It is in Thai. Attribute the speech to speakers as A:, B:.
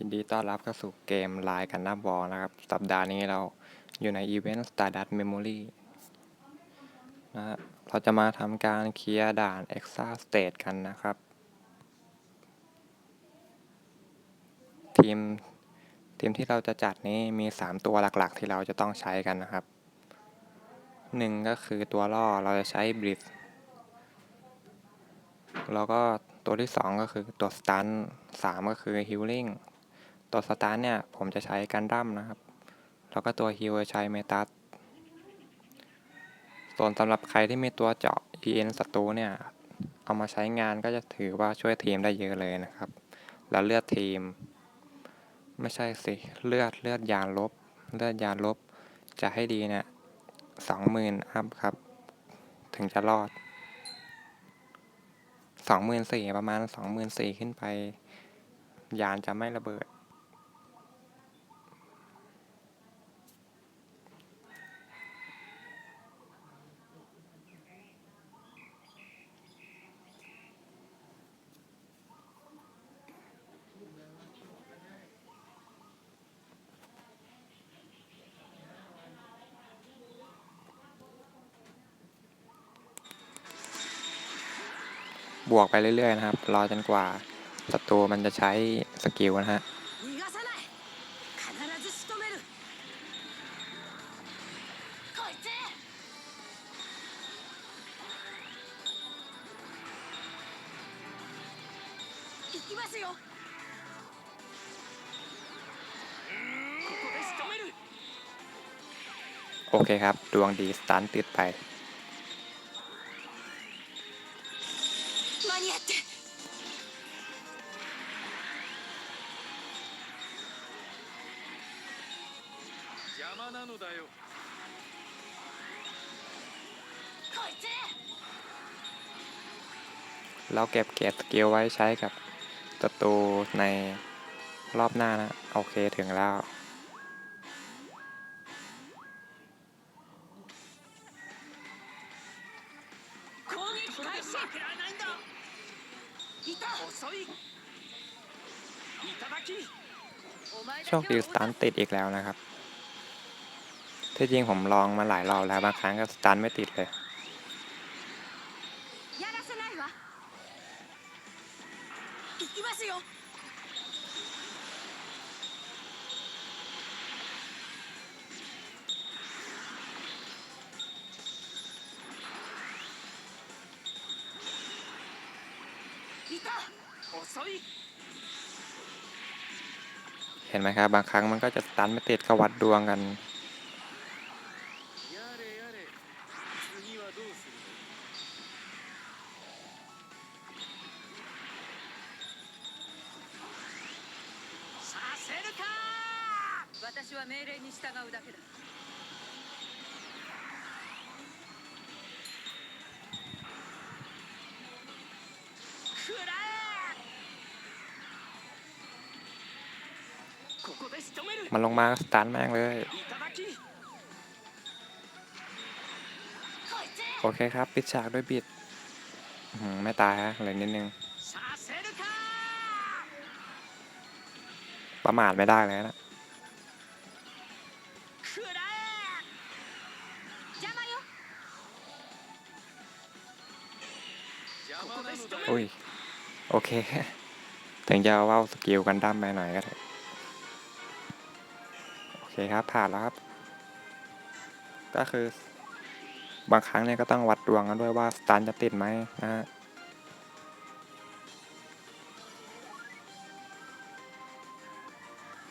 A: ยินดีต้อนรับเข้าสู่เกมไลน์กันนับวอลนะครับ สัปดาห์นี้เราอยู่ในอีเวนต์ Stardust Memory นะฮะเราจะมาทำการเคลียร์ด่าน Extra Stage กันนะครับ ทีม ทีมที่เราจะจัดนี้มี 3 ตัวหลักๆ ที่เราจะต้องใช้กันนะครับหนึ่งก็คือตัวล่อเราจะใช้ Blitz แล้วก็ตัวที่ 2 ก็คือตัว Stun 3ก็คือ Healing ตัว Stun เนี่ยผมจะใช้กันดั้มนะครับ แล้วก็ตัว Heal จะใช้เมตัสส่วนสำหรับใครที่มีตัวเจาะ EN ศัตรูเนี่ย เอามาใช้งานก็จะถือว่าช่วยทีมได้เยอะเลยนะครับ แล้วเลือดทีม ไม่ใช่สิ เลือดเลือดยานลบ เลือดยานลบ จะให้ดีเนี่ยสองหมื่นอัพครับ ถึงจะรอดสองหมื่นสี่ประมาณสองหมื่นสี่ขึ้นไป ยานจะไม่ระเบิด บวกไปเรื่อยๆนะครับ รอจนกว่าศัตรูมันจะใช้สกิลนะฮะโอเคครับ ดวงดีสตันติดไป
B: 邪魔なのだよ
C: こいつ
A: เราเก็บเกียรติสกิลไว้ใช้กับศัตรูในรอบหน้านะ โอเคถึงแล้ว
C: 攻撃開始
B: 負けられないんだ
C: いた
B: 遅いいただき
C: お前
A: โชคดีสตันติดอีกแล้วนะครับ ที่จริงผมลองมาหลายรอบแล้วบางครั้งก็สตันไม่ติดเลย เห็นไหมครับ บางครั้งมันก็จะตันไม่ติดก็วัดดวงกัน
C: 私は命令に従うだけだ
B: くらえここで仕留める
A: มันลงมาก็สตันแม่งเลย
B: いただき
C: こいつ
A: โอเคครับ ปิดฉากด้วยบิดอื้อหือไม่ตายฮะเหลยนิดนึง
B: させるか
A: ประมาทไม่ได้เลยนะ อุ้ย โอเค ถึงจะเอาว่าวสกิลกันดั้มไปหน่อยก็เถอะโอเคครับ ผ่านแล้วครับ ก็คือบางครั้งเนี่ยก็ต้องวัดดวงกันด้วยว่าสตันจะติดไหมนะฮะ